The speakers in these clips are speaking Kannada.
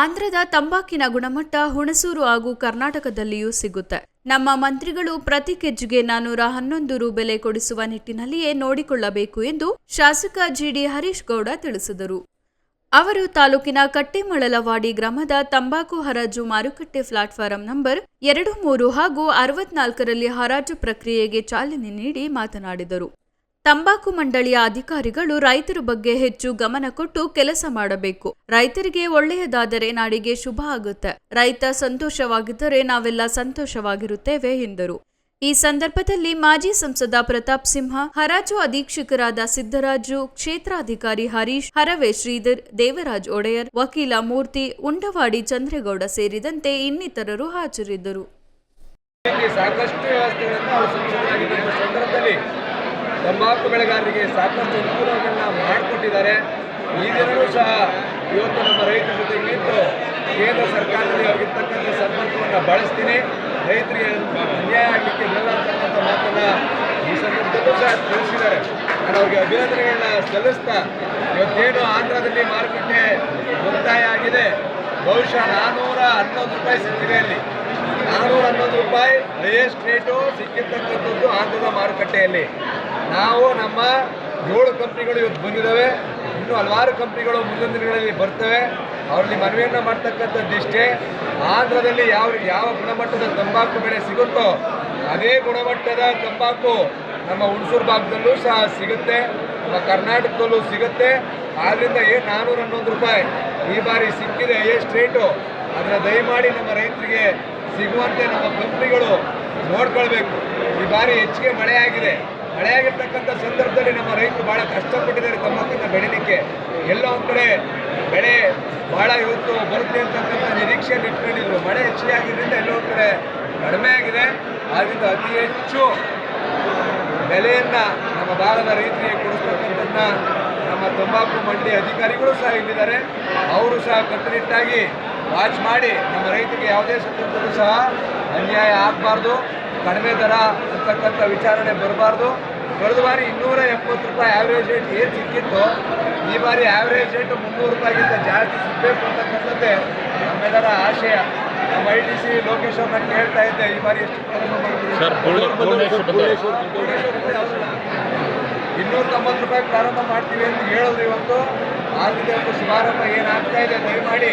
ಆಂಧ್ರದ ತಂಬಾಕಿನ ಗುಣಮಟ್ಟ ಹುಣಸೂರು ಹಾಗೂ ಕರ್ನಾಟಕದಲ್ಲಿಯೂ ಸಿಗುತ್ತೆ. ನಮ್ಮ ಮಂತ್ರಿಗಳು ಪ್ರತಿ ಕೆಜಿಗೆ ನಾನೂರ ಹನ್ನೊಂದು ರು ಬೆಲೆ ಕೊಡಿಸುವ ನಿಟ್ಟಿನಲ್ಲಿಯೇ ನೋಡಿಕೊಳ್ಳಬೇಕು ಎಂದು ಶಾಸಕ ಜಿಡಿ ಹರೀಶ್ ಗೌಡ ತಿಳಿಸಿದರು. ಅವರು ತಾಲೂಕಿನ ಕಟ್ಟೆಮಳಲವಾಡಿ ಗ್ರಾಮದ ತಂಬಾಕು ಹರಾಜು ಮಾರುಕಟ್ಟೆ ಪ್ಲಾಟ್ಫಾರಂ ನಂಬರ್ ಎರಡು ಮೂರು ಹಾಗೂ ಅರವತ್ನಾಲ್ಕರಲ್ಲಿ ಹರಾಜು ಪ್ರಕ್ರಿಯೆಗೆ ಚಾಲನೆ ನೀಡಿ ಮಾತನಾಡಿದರು. ತಂಬಾಕು ಮಂಡಳಿಯ ಅಧಿಕಾರಿಗಳು ರೈತರ ಬಗ್ಗೆ ಹೆಚ್ಚು ಗಮನ ಕೊಟ್ಟು ಕೆಲಸ ಮಾಡಬೇಕು. ರೈತರಿಗೆ ಒಳ್ಳೆಯದಾದರೆ ನಾಡಿಗೆ ಶುಭ ಆಗುತ್ತೆ. ರೈತ ಸಂತೋಷವಾಗಿದ್ದರೆ ನಾವೆಲ್ಲ ಸಂತೋಷವಾಗಿರುತ್ತೇವೆ, ಎಂದರು. ಈ ಸಂದರ್ಭದಲ್ಲಿ ಮಾಜಿ ಸಂಸದ ಪ್ರತಾಪ್ ಸಿಂಹ, ಹರಾಜು ಅಧೀಕ್ಷಕರಾದ ಸಿದ್ದರಾಜು, ಕ್ಷೇತ್ರಾಧಿಕಾರಿ ಹರೀಶ್, ಹರವೆ ಶ್ರೀಧರ್, ದೇವರಾಜ್ ಒಡೆಯರ್, ವಕೀಲ ಮೂರ್ತಿ, ಉಂಡವಾಡಿ ಚಂದ್ರೇಗೌಡ ಸೇರಿದಂತೆ ಇನ್ನಿತರರು ಹಾಜರಿದ್ದರು. ಇಲ್ಲಿ ತಂಬಾಕು ಬೆಳೆಗಾರರಿಗೆ ಸಾಕಷ್ಟು ಅನುಕೂಲಗಳನ್ನು ಮಾಡಿಕೊಟ್ಟಿದ್ದಾರೆ. ಈ ದಿನವೂ ಸಹ ಇವತ್ತು ನಮ್ಮ ರೈತರ ಜೊತೆ ನಿಂತು ಕೇಂದ್ರ ಸರ್ಕಾರದಲ್ಲಿ ಅವರಿರ್ತಕ್ಕಂಥ ಸಂಪರ್ಕವನ್ನು ಬಳಸ್ತೀನಿ. ರೈತರಿಗೆ ಅನ್ಯಾಯ ಆಗಲಿಕ್ಕೆ ಬಿಡಲ್ಲ ಅಂತಕ್ಕಂಥ ಮಾತನ್ನು ಈ ಸಂದರ್ಭದಲ್ಲೂ ಸಹ ತಿಳಿಸಿದ್ದಾರೆ. ನಾನು ಅವ್ರಿಗೆ ಅಭಿನಂದನೆಗಳನ್ನ ಸಲ್ಲಿಸ್ತಾ ಇವತ್ತೇನು ಆಂಧ್ರದಲ್ಲಿ ಮಾರುಕಟ್ಟೆ ಮುಕ್ತಾಯ ಆಗಿದೆ. ಬಹುಶಃ ನಾನ್ನೂರ ಹನ್ನೊಂದು ರೂಪಾಯಿ ಸಿಕ್ಕಿದೆ ಅಲ್ಲಿ ನಾನ್ನೂರ ಹನ್ನೊಂದು ರೂಪಾಯಿ ಹೈಯೆಸ್ಟ್ ರೇಟು ಸಿಕ್ಕಿರ್ತಕ್ಕಂಥದ್ದು ಆಂಧ್ರದ ಮಾರುಕಟ್ಟೆಯಲ್ಲಿ. ನಾವು ನಮ್ಮ ಏಳು ಕಂಪ್ನಿಗಳು ಇವತ್ತು ಬಂದಿದ್ದಾವೆ. ಇನ್ನೂ ಹಲವಾರು ಕಂಪ್ನಿಗಳು ಮುಂದಿನ ದಿನಗಳಲ್ಲಿ ಬರ್ತವೆ. ಅವ್ರಲ್ಲಿ ಮನವಿಯನ್ನು ಮಾಡ್ತಕ್ಕಂಥದ್ದಿಷ್ಟೇ ಆಂಧ್ರದಲ್ಲಿ ಯಾವ ಯಾವ ಗುಣಮಟ್ಟದ ತಂಬಾಕು ಬೆಳೆ ಸಿಗುತ್ತೋ ಅದೇ ಗುಣಮಟ್ಟದ ತಂಬಾಕು ನಮ್ಮ ಹುಣಸೂರು ಭಾಗದಲ್ಲೂ ಸಹ ಸಿಗುತ್ತೆ. ನಮ್ಮ ಕರ್ನಾಟಕದಲ್ಲೂ ಸಿಗುತ್ತೆ. ಆದ್ದರಿಂದ ಏನು ನಾನ್ನೂರ ಹನ್ನೊಂದು ರೂಪಾಯಿ ಈ ಬಾರಿ ಸಿಕ್ಕಿದೆ ಎಷ್ಟು ರೇಟು ಅದನ್ನು ದಯಮಾಡಿ ನಮ್ಮ ರೈತರಿಗೆ ಸಿಗುವಂತೆ ನಮ್ಮ ಕಂಪ್ನಿಗಳು ನೋಡ್ಕೊಳ್ಬೇಕು. ಈ ಬಾರಿ ಹೆಚ್ಚಿಗೆ ಮಳೆ ಆಗಿದೆ. ಮಳೆ ಆಗಿರ್ತಕ್ಕಂಥ ಸಂದರ್ಭದಲ್ಲಿ ನಮ್ಮ ರೈತರು ಭಾಳ ಕಷ್ಟಪಟ್ಟಿದ್ದಾರೆ ತಂಬಾಕನ್ನು ಬೆಳೀಲಿಕ್ಕೆ. ಎಲ್ಲೋ ಒಂದು ಕಡೆ ಬೆಳೆ ಭಾಳ ಇವತ್ತು ಬರುತ್ತೆ ಅಂತಕ್ಕಂಥ ನಿರೀಕ್ಷೆಯನ್ನು ಇಟ್ಕೊಂಡಿದ್ರು ಮಳೆ ಹೆಚ್ಚಿಯಾಗಿದ್ದರಿಂದ ಎಲ್ಲೋ ಒಂದು ಕಡೆ ಕಡಿಮೆ ಆಗಿದೆ. ಆದ್ದರಿಂದ ಅತಿ ಹೆಚ್ಚು ಬೆಲೆಯನ್ನು ನಮ್ಮ ಭಾರತ ರೈತರಿಗೆ ಕೊಡಿಸ್ತಕ್ಕಂಥದ್ದನ್ನ ನಮ್ಮ ತಂಬಾಕು ಮಂಡಿ ಅಧಿಕಾರಿಗಳು ಸಹ ಇಲ್ಲಿದ್ದಾರೆ. ಅವರು ಸಹ ಕಟ್ಟುನಿಟ್ಟಾಗಿ ವಾಚ್ ಮಾಡಿ ನಮ್ಮ ರೈತರಿಗೆ ಯಾವುದೇ ಸಂದರ್ಭದಲ್ಲೂ ಸಹ ಅನ್ಯಾಯ ಆಗಬಾರ್ದು. ಕಡಿಮೆ ದರ ಅಂತಕ್ಕಂಥ ವಿಚಾರಣೆ ಬರಬಾರ್ದು. ಕಳೆದ ಬಾರಿ ಇನ್ನೂರ ಎಪ್ಪತ್ತು ರೂಪಾಯಿ ಆ್ಯಾವ್ರೇಜ್ ರೇಟ್ ಏನು ಸಿಕ್ಕಿತ್ತು ಈ ಬಾರಿ ಆ್ಯಾವ್ರೇಜ್ ರೇಟ್ ಮುನ್ನೂರು ರೂಪಾಯಿಗಿಂತ ಜಾಸ್ತಿ ಸಿಗಬೇಕು ಅಂತಕ್ಕಂಥದ್ದೇ ನಮ್ಮೆಲ್ಲರ ಆಶಯ. ನಮ್ಮ ಐ ಟಿ ಸಿ ಲೋಕೇಶ್ ಅವ್ರನ್ನ ಕೇಳ್ತಾ ಇದ್ದೆ ಈ ಬಾರಿ ಎಷ್ಟು ಇನ್ನೂರ ತೊಂಬತ್ತು ರೂಪಾಯಿ ಪ್ರಾರಂಭ ಮಾಡ್ತೀವಿ ಅಂತ ಹೇಳಿದ್ರು ಇವತ್ತು. ಆಗಿದೆ ಒಂದು ಶುಭಾರಂಭ ಏನಾಗ್ತಾ ಇದೆ ದಯಮಾಡಿ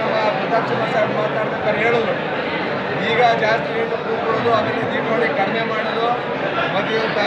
ನಮ್ಮ ಪ್ರತಾಪ್ ಸಿಂಹ ಸಾಹೇಬ್ ಮಾತಾಡ್ಬೇಕಾದ್ರೆ ಹೇಳಿದ್ರು ಜಾಸ್ತಿ ರೇಟ್ ಕೂತ್ಕೊಳ್ಳೋದು ಆಮೇಲೆ ದೀಪಾವಳಿ ಕಡಿಮೆ ಮಾಡೋದು ಇವತ್ತು